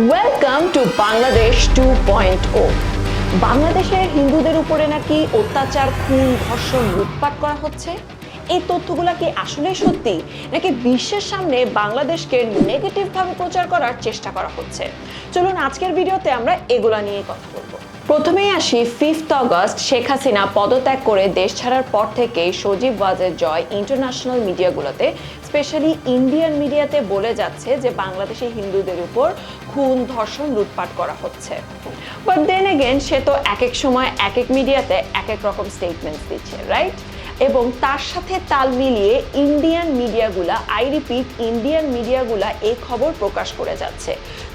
Welcome to Bangladesh two point O বাংলাদেশের হিন্দুদের উপরে নাকি অত্যাচার, খুন, ধর্ষণ, লুটপাট করা হচ্ছে? এই তথ্যগুলো কি আসলে সত্যি? নাকি বিশ্বের সামনে বাংলাদেশকে নেগেটিভভাবে প্রচার করার চেষ্টা করা হচ্ছে? চলুন আজকের ভিডিওতে আমরা এগুলা নিয়ে কথা বলব। প্রথমেই আসি ফিফথ অগস্ট শেখ হাসিনা পদত্যাগ করে দেশ ছাড়ার পর থেকেই সজীব ওয়াজের জয় ইন্টারন্যাশনাল মিডিয়াগুলোতে স্পেশালি ইন্ডিয়ান মিডিয়াতে বলে যাচ্ছে যে বাংলাদেশি হিন্দুদের উপর খুন, ধর্ষণ, লুটপাট করা হচ্ছে। বাট দেন এগেন সে তো এক এক সময় এক এক মিডিয়াতে এক এক রকম স্টেটমেন্টস দিচ্ছে রাইট এবং তার সাথে তাল মিলিয়ে ইন্ডিয়ান মিডিয়াগুলা আই রিপিট ইন্ডিয়ান মিডিয়াগুলা এই খবর প্রকাশ করে যাচ্ছে।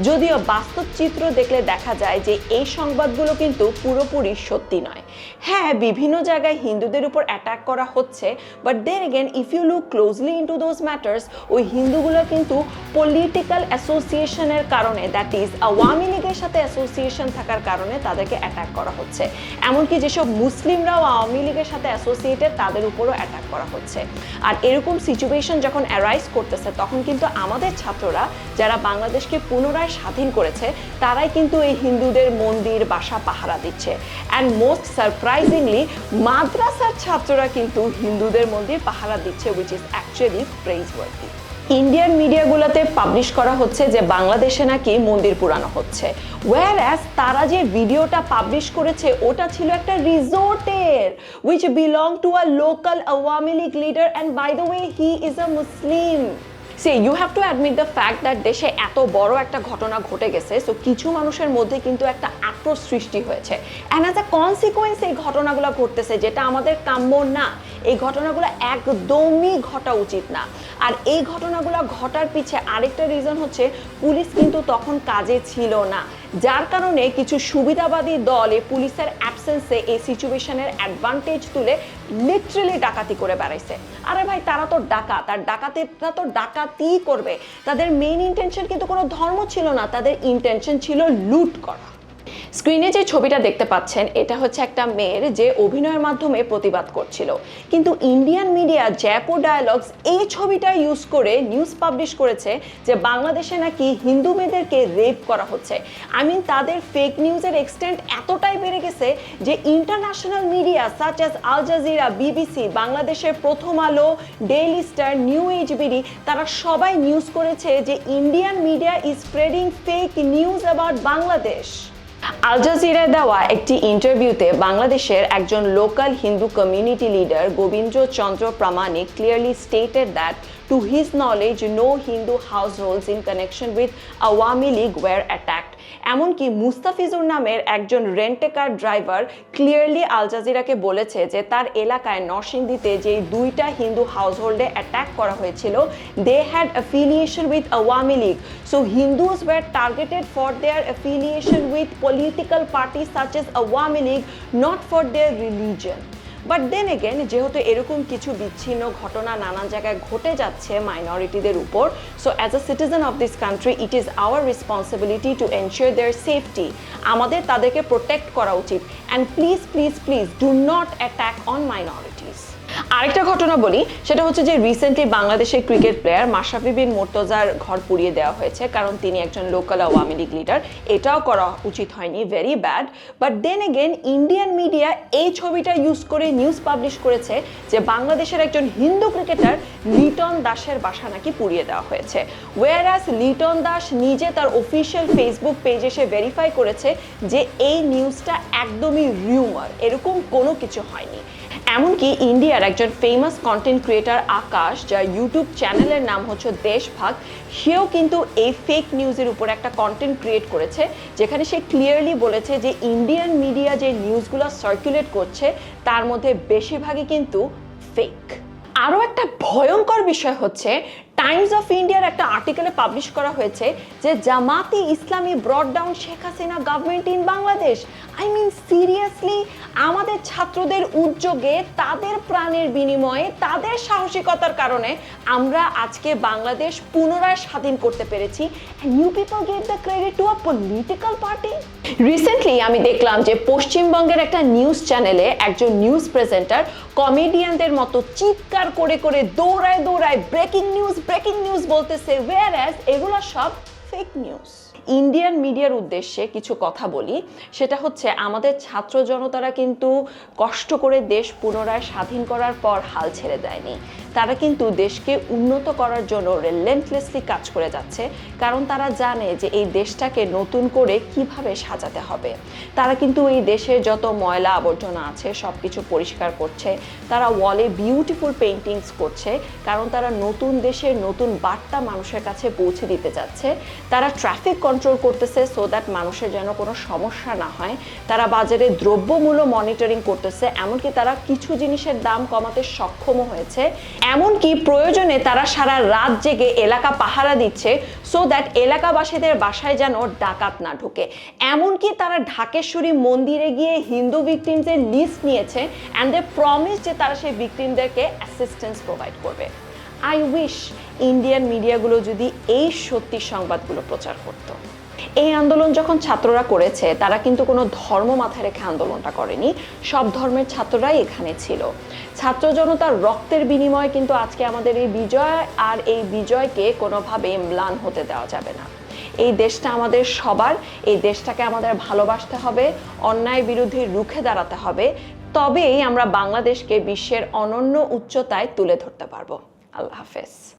যদিও বাস্তব চিত্র দেখলে দেখা যায় যে এই সংবাদগুলো কিন্তু পুরোপুরি সত্যি নয়। হ্যাঁ বিভিন্ন জায়গায় হিন্দুদের উপর অ্যাটাক করা হচ্ছে but then again if you look closely into those matters ওই হিন্দুগুলো কিন্তু পলিটিক্যাল অ্যাসোসিয়েশনের কারণে দ্যাট ইজ আওয়ামী লীগের সাথে অ্যাসোসিয়েশন থাকার কারণে তাদেরকে অ্যাটাক করা হচ্ছে। এমনকি যেসব মুসলিমরাও আওয়ামী লীগের সাথে অ্যাসোসিয়েটেড তাদের উপরও অ্যাটাক করা হচ্ছে। আর এরকম সিচুয়েশন যখন অ্যারাইজ করতেছে, তখন কিন্তু আমাদের ছাত্ররা যারা বাংলাদেশকে পুনরায় স্বাধীন করেছে, তারাই কিন্তু এই হিন্দুদের মন্দির, বাসা, পাহারা দিচ্ছে। অ্যান্ড মোস্ট সারপ্রাইজিংলি মাদ্রাসার ছাত্ররা কিন্তু হিন্দুদের মন্দির, পাহারা দিচ্ছে which is actually praiseworthy Indian মিডিয়াগুলোতে publish করা হচ্ছে যে বাংলাদেশে নাকি মন্দির পুরানো হচ্ছে। ওয়ার অ্যাজ তারা যে ভিডিওটা পাবলিশ করেছে, ওটা ছিল একটা রিসোর্টের which belong to a local Awami League leader and by the way he is a Muslim say you have to admit the fact that দেশে এত বড় একটা ঘটনা ঘটে গেছে সো কিছু মানুষের মধ্যে কিন্তু একটা আক্রোশ সৃষ্টি হয়েছে। অ্যান্ড অ্যাজ আ কনসিকোয়েন্স এই ঘটনাগুলো ঘটতেছে, যেটা আমাদের কাম্য না। এই ঘটনাগুলো একদমই ঘটা উচিত না। আর এই ঘটনাগুলো ঘটার পিছে আরেকটা রিজন হচ্ছে, পুলিশ কিন্তু তখন কাজে ছিল না। যার কারণে কিছু সুবিধাবাদী দল এই পুলিশের অ্যাবসেন্সে এই সিচুয়েশনের অ্যাডভান্টেজ তুলে লিটারেলি ডাকাতি করে বেড়াইছে। আরে ভাই, তারা তো ডাকাত, আর ডাকাতিরা তো ডাকাতি করবে। তাদের মেইন ইন্টেনশন কিন্তু কোনো ধর্ম ছিল না তাদের ইন্টেনশন ছিল লুট করা। স্ক্রিনে যে ছবিটা দেখতে পাচ্ছেন, এটা হচ্ছে একটা মেয়ের যে অভিনয়ের মাধ্যমে প্রতিবাদ করছিল। কিন্তু ইন্ডিয়ান মিডিয়া জ্যাপো ডায়ালগস এই ছবিটা ইউজ করে নিউজ পাবলিশ করেছে যে বাংলাদেশে নাকি হিন্দু মেয়েদেরকে রেপ করা হচ্ছে। আই মিন তাদের ফেক নিউজের এক্সটেন্ট এতটাই বেড়ে গেছে যে international media such as Al Jazeera BBC বাংলাদেশের Prothom Alo Daily Star new HBD তারা সবাই নিউজ করেছে যে Indian media is spreading fake news about Bangladesh Al জাজিরায় দেওয়া একটি ইন্টারভিউতে বাংলাদেশের একজন local Hindu community leader Gobinda Chandra Pramanik clearly stated that his knowledge no Hindu house holds in connection with Awami League were attacked এমনকি মুস্তাফিজুর নামের একজন rent a car driver clearly Al জাজিরাকে বলেছে যে তার এলাকায় নরসিংদীতে যে দুইটা হিন্দু হাউসহোল্ডে অ্যাটাক করা হয়েছিল they had affiliation with Awami League so Hindus were targeted for their affiliation with political party such as Awami League not for their religion but then again যেহেতু এরকম কিছু বিচ্ছিন্ন ঘটনা নানান জায়গায় ঘটে যাচ্ছে মাইনরিটিদের উপর so as a citizen of this country it is our responsibility to ensure their safety আমাদের তাদেরকে প্রোটেক্ট করা উচিত। And please please please do not attack on minorities আরেকটা ঘটনা বলি, সেটা হচ্ছে যে রিসেন্টলি বাংলাদেশের ক্রিকেট প্লেয়ার মাশরাফি বিন মোর্তজার ঘর পুড়িয়ে দেওয়া হয়েছে, কারণ তিনি একজন লোকাল আওয়ামী লীগ লিডার এটাও করা উচিত হয়নি very bad but then again Indian media এই ছবিটা ইউজ করে নিউজ পাবলিশ করেছে যে বাংলাদেশের একজন হিন্দু ক্রিকেটার লিটন দাসের বাসা নাকি পুড়িয়ে দেওয়া হয়েছে। ওয়ার ওয়ারাস লিটন দাস নিজে তার অফিসিয়াল ফেসবুক পেজে সে ভেরিফাই করেছে যে এই নিউজটা একদমই রিউমার এরকম কোনো কিছু হয়নি। এমনকি ইন্ডিয়ার একজন ফেমাস কন্টেন্ট ক্রিয়েটার আকাশ, যার ইউটিউব চ্যানেলের নাম হচ্ছে দেশভাগ, সেও কিন্তু এই ফেক নিউজের উপর একটা কন্টেন্ট ক্রিয়েট করেছে, যেখানে সে ক্লিয়ারলি বলেছে যে ইন্ডিয়ান মিডিয়া যে নিউজগুলো সার্কুলেট করছে, তার মধ্যে বেশিরভাগই কিন্তু ফেক আরও একটা ভয়ঙ্কর বিষয় হচ্ছে টাইমস অফ ইন্ডিয়ার একটা আর্টিকেলে পাবলিশ করা হয়েছে যে Jamaati Islami brought down Sheikh Hasina government in Bangladesh I mean seriously আমাদের ছাত্রদের উদ্যোগে, তাদের প্রাণের বিনিময়ে, তাদের সাহসিকতার কারণে আমরা আজকে বাংলাদেশ পুনরায় স্বাধীন করতে পেরেছি। New people gave the credit to a political party recently আমি দেখলাম যে পশ্চিমবঙ্গের একটা নিউজ চ্যানেলে একজন নিউজ প্রেজেন্টার কমেডিয়ানদের মতো চিৎকার করে করে দৌড়ায় দৌড়ায় ব্রেকিং নিউজ ব্রেকিং নিউজ বলতেছে ওয়ার এগুলো সব ফেক নিউজ ইন্ডিয়ান মিডিয়ার উদ্দেশ্যে কিছু কথা বলি। সেটা হচ্ছে, আমাদের ছাত্র জনতারা কিন্তু কষ্ট করে দেশ পুনরায় স্বাধীন করার পর হাল ছেড়ে দেয়নি। তারা কিন্তু দেশকে উন্নত করার জন্য রিলেন্টলেসলি কাজ করে যাচ্ছে। কারণ তারা জানে যে এই দেশটাকে নতুন করে কীভাবে সাজাতে হবে। তারা কিন্তু এই দেশে যত ময়লা আবর্জনা আছে সব কিছু পরিষ্কার করছে। তারা ওয়ালে বিউটিফুল পেন্টিংস করছে। কারণ তারা নতুন দেশের নতুন বার্তা মানুষের কাছে পৌঁছে দিতে যাচ্ছে। তারা ট্রাফিক কন্ট্রোল করতেছে সো দ্যাট মানুষের যেন কোনো সমস্যা না হয়। তারা বাজারে দ্রব্যমূল্য মনিটরিং করতেছে, এমনকি তারা কিছু জিনিসের দাম কমাতে সক্ষমও হয়েছে। এমনকি প্রয়োজনে তারা সারা রাত জেগে এলাকা পাহারা দিচ্ছে সো দ্যাট এলাকাবাসীদের বাসায় যেন ডাকাত না ঢোকে। এমনকি তারা ঢাকেশ্বরী মন্দিরে গিয়ে হিন্দু ভিকটিমসের লিস্ট নিয়েছে অ্যান্ড দে প্রমিস যে তারা সেই ভিকটিমদেরকে অ্যাসিস্ট্যান্স প্রোভাইড করবে। আই উইশ ইন্ডিয়ান মিডিয়াগুলো যদি এই সত্যি সংবাদগুলো প্রচার করতো। এই আন্দোলন যখন ছাত্ররা করেছে, তারা কিন্তু কোনো ধর্ম মাথায় রেখে আন্দোলনটা করেনি। সব ধর্মের ছাত্ররাই এখানে ছিল। ছাত্র জনতার রক্তের বিনিময়ে কিন্তু আজকে আমাদের এই বিজয় আর এই বিজয়কে কোনোভাবে ম্লান হতে দেওয়া যাবে না। এই দেশটা আমাদের সবার, এই দেশটাকে আমাদের ভালোবাসতে হবে, অন্যায় বিরুদ্ধে রুখে দাঁড়াতে হবে। তবেই আমরা বাংলাদেশকে বিশ্বের অনন্য উচ্চতায় তুলে ধরতে পারব। আল্লাহ হাফেজ